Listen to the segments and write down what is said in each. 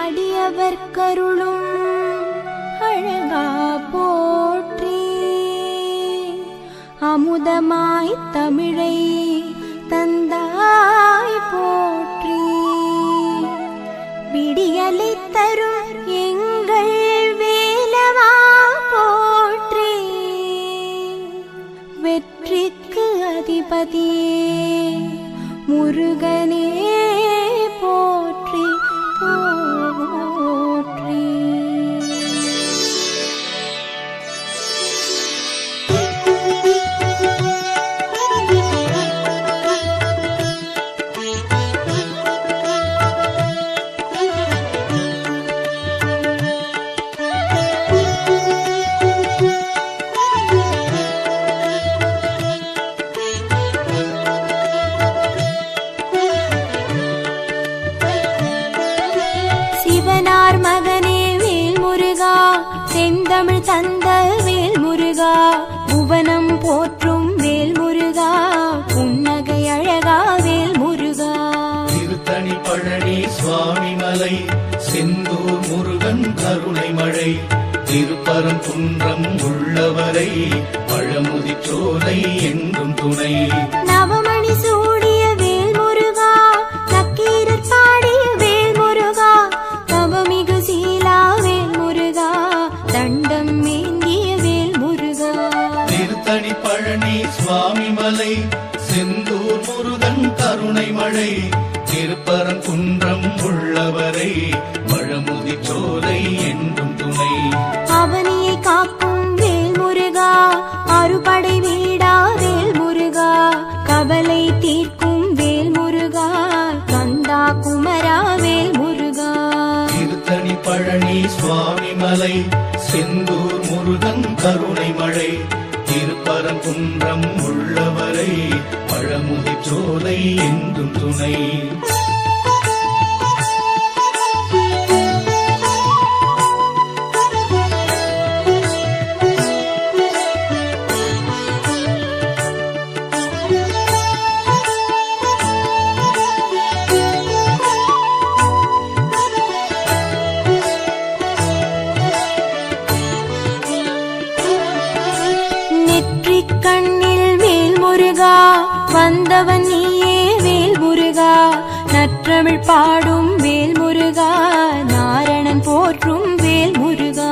பாடியவர் கருளும் அழகா போற்றி. அமுதமாய் தமிழை தந்தாய் போற்றி. விடியலை தரும் திருப்பரம் குன்றம் உள்ளவரை பழமுதி சோலை என்றும் துணை. நவமணி சூடிய வேல் முருகா நக்கீரர் பாடிய வேல் முருகா தவமிகு சீலா வேல் முருகா தண்டம் மேந்திய வேல் முருகா திருத்தணி பழனி சுவாமி மலை செந்தூர் முருகன் கருணை மழை திருப்பரம் குன்றம் உள்ளவரை பழமுதி சோலை என்றும் துணை. அவனியை காக்கும் வேல் முருகா. அறுபடை வீடா வேல் முருகா. கவலை தீர்க்கும் வேல் முருகா. கந்தா குமரா வேல் முருகா. திருத்தணி பழனி சுவாமி மலை செந்தூர் முருகன் கருணை மழை. திருப்பரங்குன்றம் உள்ளவரை பழமுதி சோலை என்றும் துணை. வந்தவன் நீயே வேல் முருகா நற்றமிழ் பாடும் வேல் முருகா நாரணன் போற்றும் வேல் முருகா.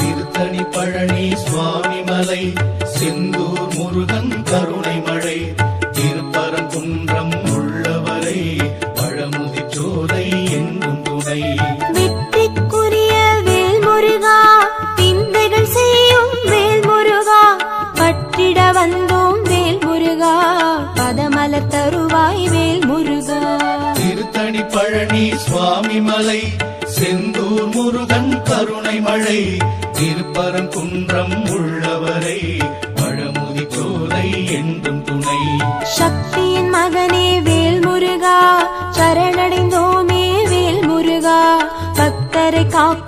திருத்தணி பழனி சுவாமி மலை செந்தூர் முருகன் மலை செந்தூர் முருகன் கருணை மழை திருப்பரங்குன்றம் உள்ளவரை பழமுதி சோலை என்றும் துணை. சக்தியின் மகனே வேல் முருகா சரணடைந்தோமே வேல் முருகா பக்தரை காக்க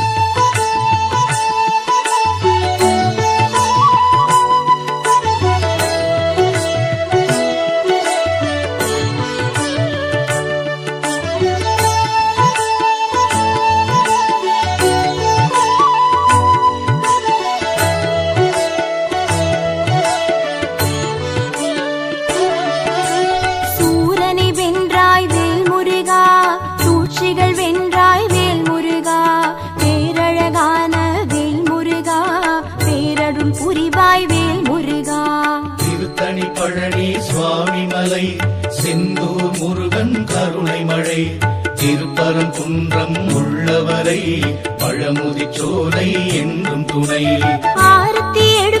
குன்றம் உள்ளவரை பழமுதிச்சோலை என்றும் துணை. ஆரத்தி எடு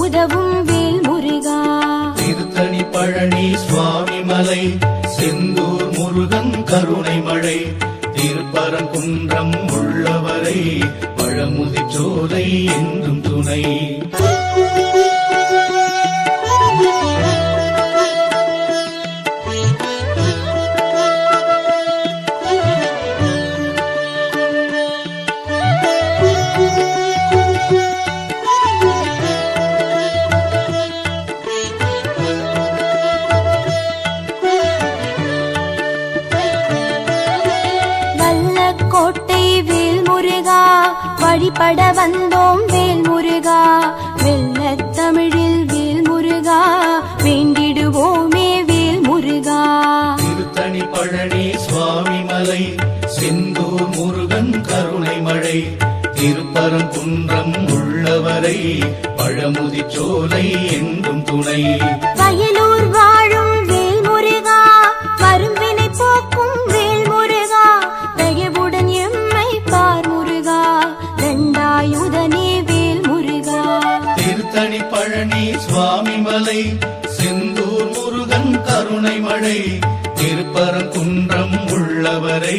உதவும் வேல் முருகா. திருத்தணி பழனி சுவாமி மலை செந்தூர் முருகன் கருணை மழை திருப்பரங்குன்றம் உள்ளவரை பழமுதிச்சோலை என்றும் துணை. குன்றம் உள்ளவரை பழமுதி சோலை என்றும் துணை. வயலூர் வாழும் வேல்முருகா வரும்பினை போக்கும் வேல்முருகா தயவுடன் எம்மை பார் முருகா தண்டாயுதனே வேல்முருகா. திருத்தணி பழனி சுவாமி மலை செந்தூர் முருகன் கருணை மழை திருப்பரங்குன்றம் உள்ளவரை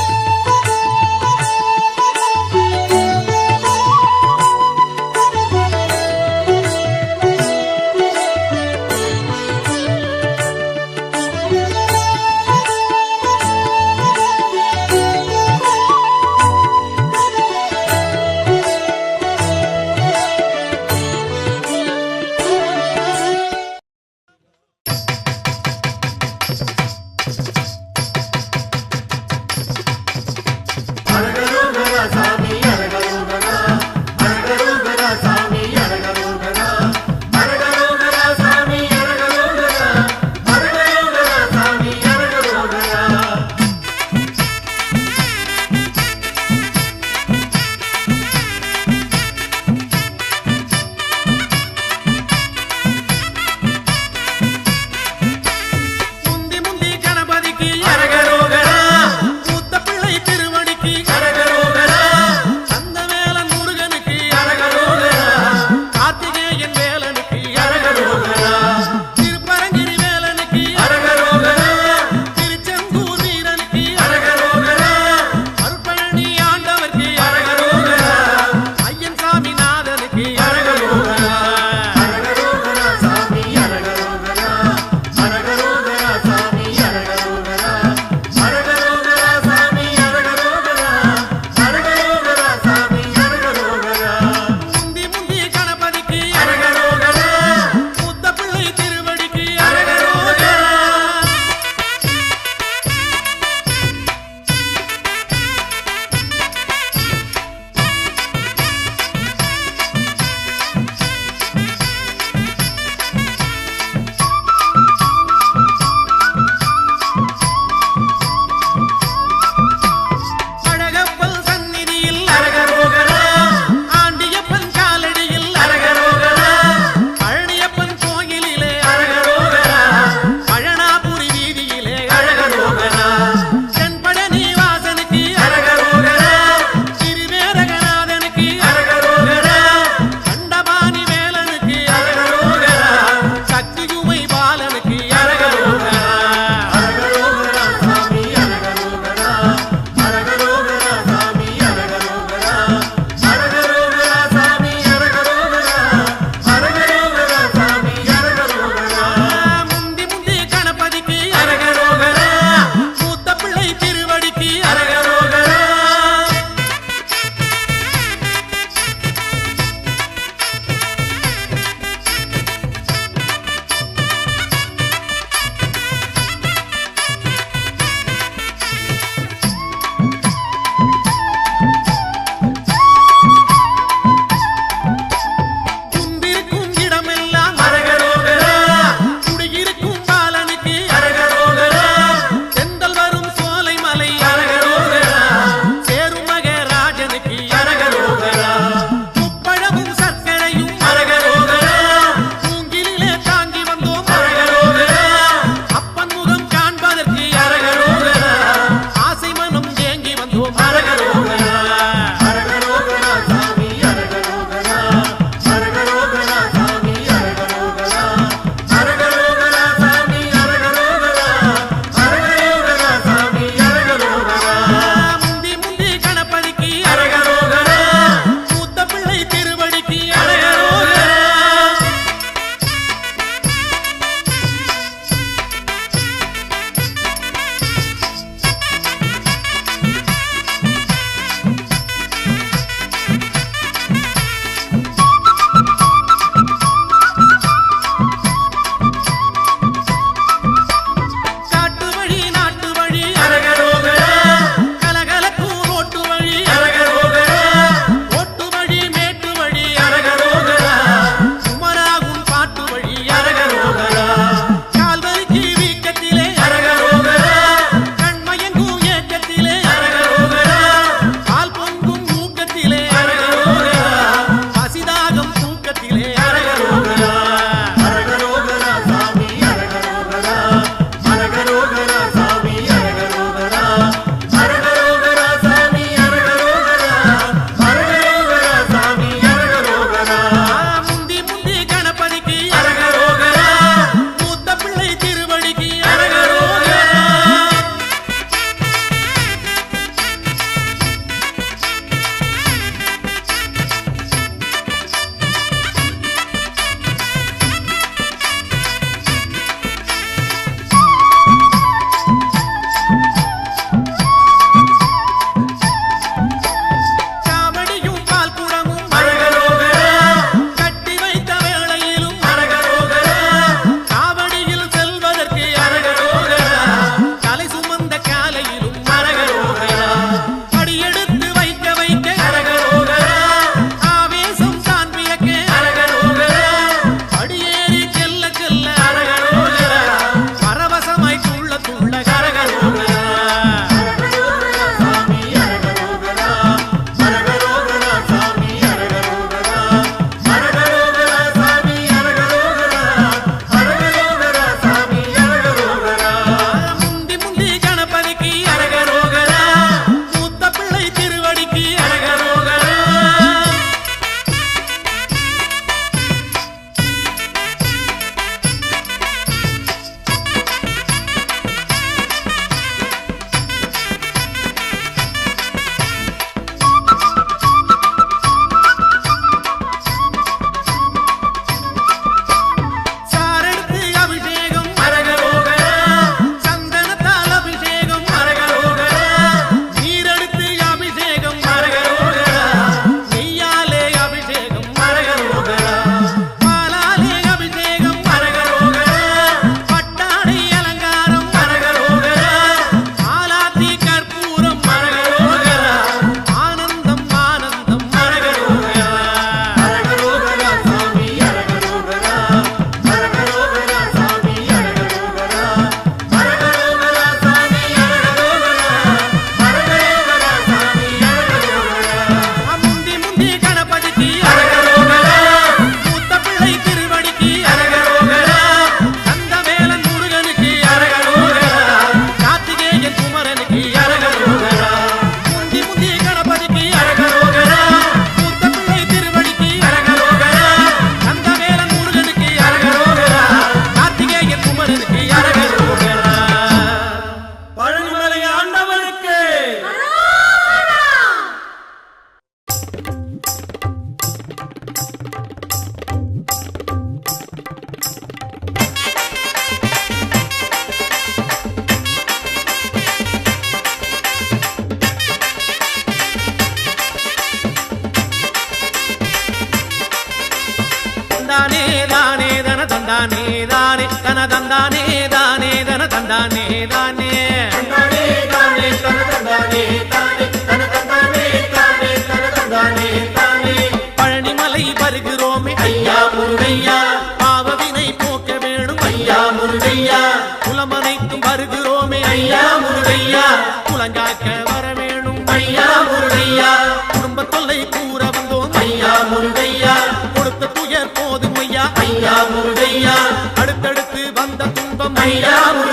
முருகையா குலமனைத்தும் வருகிறோமே ஐயா முருகையா. குலங்காக்க வர வேணும் ஐயா முருகையா. குடும்ப தொல்லை கூற வந்தோம் ஐயா முருகையா. கொடுத்த துயர் போதும் ஐயா ஐயா முருகையா. அடுத்தடுத்து வந்த துன்பம் ஐயா முருகையா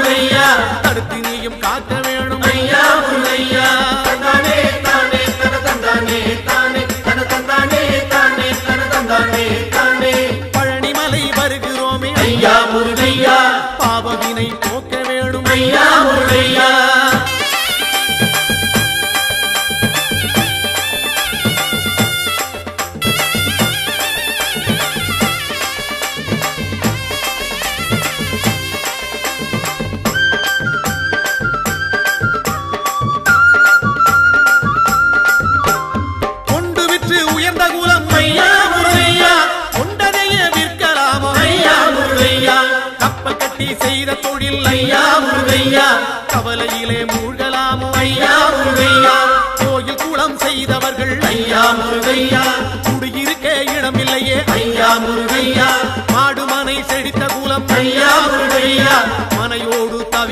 ஐயா முருகையா குடியிருக்க இடமில்லையே. ஐயா முருகையா மாடு மனை செழித்த குலம். ஐயா முருகையா மனையோடு தவிர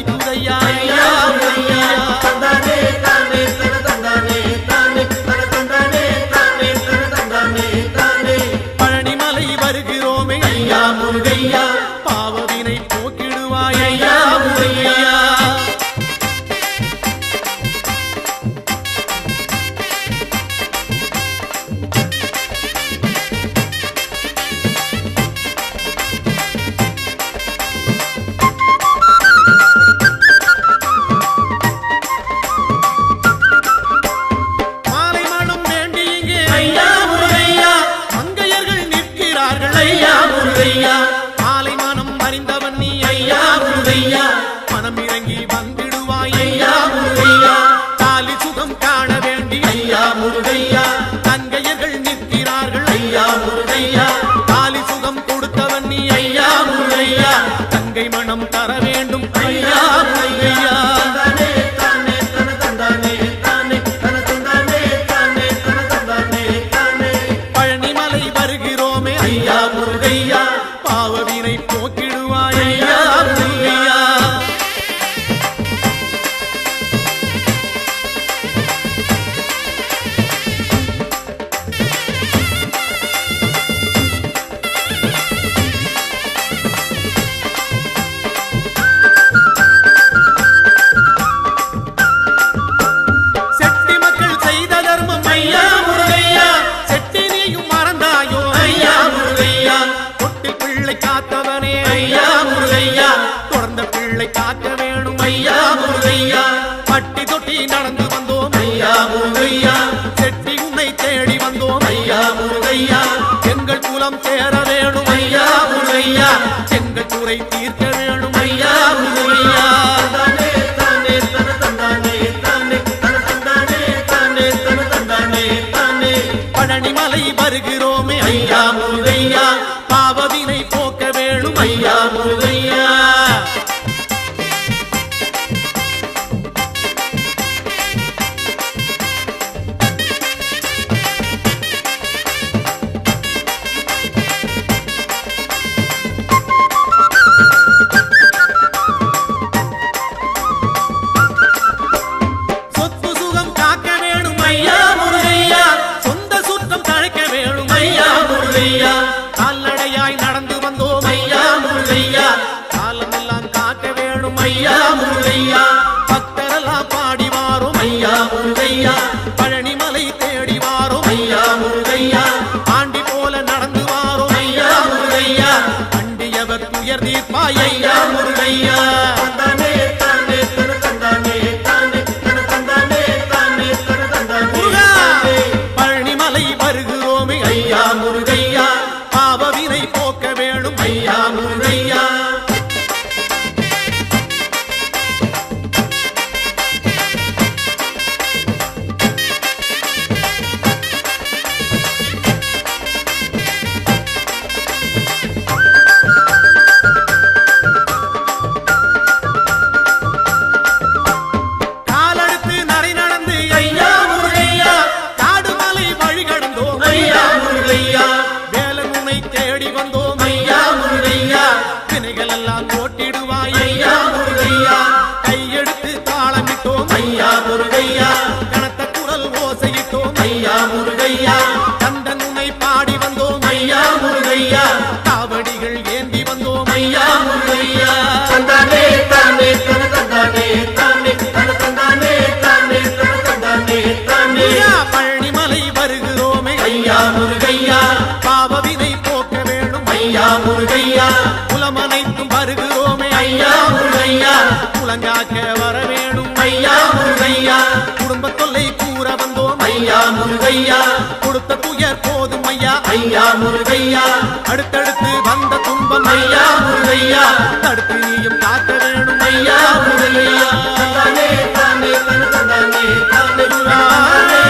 பழனி மலை வருகிறோமே ஐயா முருகையா உயர் தீர்ப்பாய் ஐயா முருகையா கொடுத்த துயர் போதும் ஐயா ஐயா முருகையா அடுத்தடுத்து வந்த துன்பம் ஐயா முருகையா தடுத்து நீயும் காக்க வேணும் ஐயா முருகையா தானே தானே தானே தானே தானே